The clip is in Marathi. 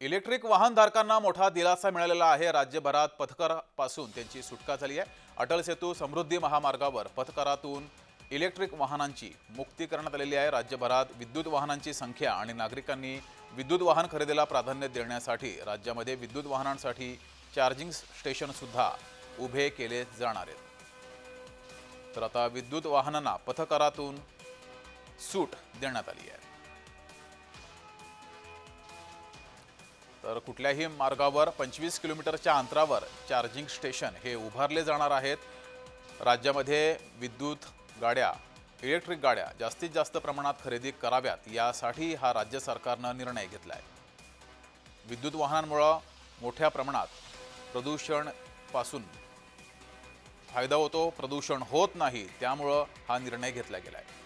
इलेक्ट्रिक वाहनधारकांना मोठा दिलासा मिळालेला आहे. राज्यभरात पथकरापासून त्यांची सुटका झाली आहे. अटल सेतू समृद्धी महामार्गावर पथकरातून इलेक्ट्रिक वाहनांची मुक्ती करण्यात आलेली आहे. राज्यभरात विद्युत वाहनांची संख्या आणि नागरिकांनी विद्युत वाहन खरेदीला प्राधान्य देण्यासाठी राज्यामध्ये विद्युत वाहनांसाठी चार्जिंग स्टेशनसुद्धा उभे केले जाणार आहेत. तर आता विद्युत वाहनांना पथकरातून सूट देण्यात आली आहे. तर कुठल्याही मार्गावर पंचवीस किलोमीटरच्या अंतरावर चार्जिंग स्टेशन हे उभारले जाणार आहेत. राज्यामध्ये विद्युत गाड्या इलेक्ट्रिक गाड्या जास्तीत जास्त प्रमाणात खरेदी कराव्यात यासाठी हा राज्य सरकारनं निर्णय घेतला आहे विद्युत वाहनांमुळं मोठ्या प्रमाणात प्रदूषणपासून फायदा होतो प्रदूषण होत नाही त्यामुळं हा निर्णय घेतला गेला आहे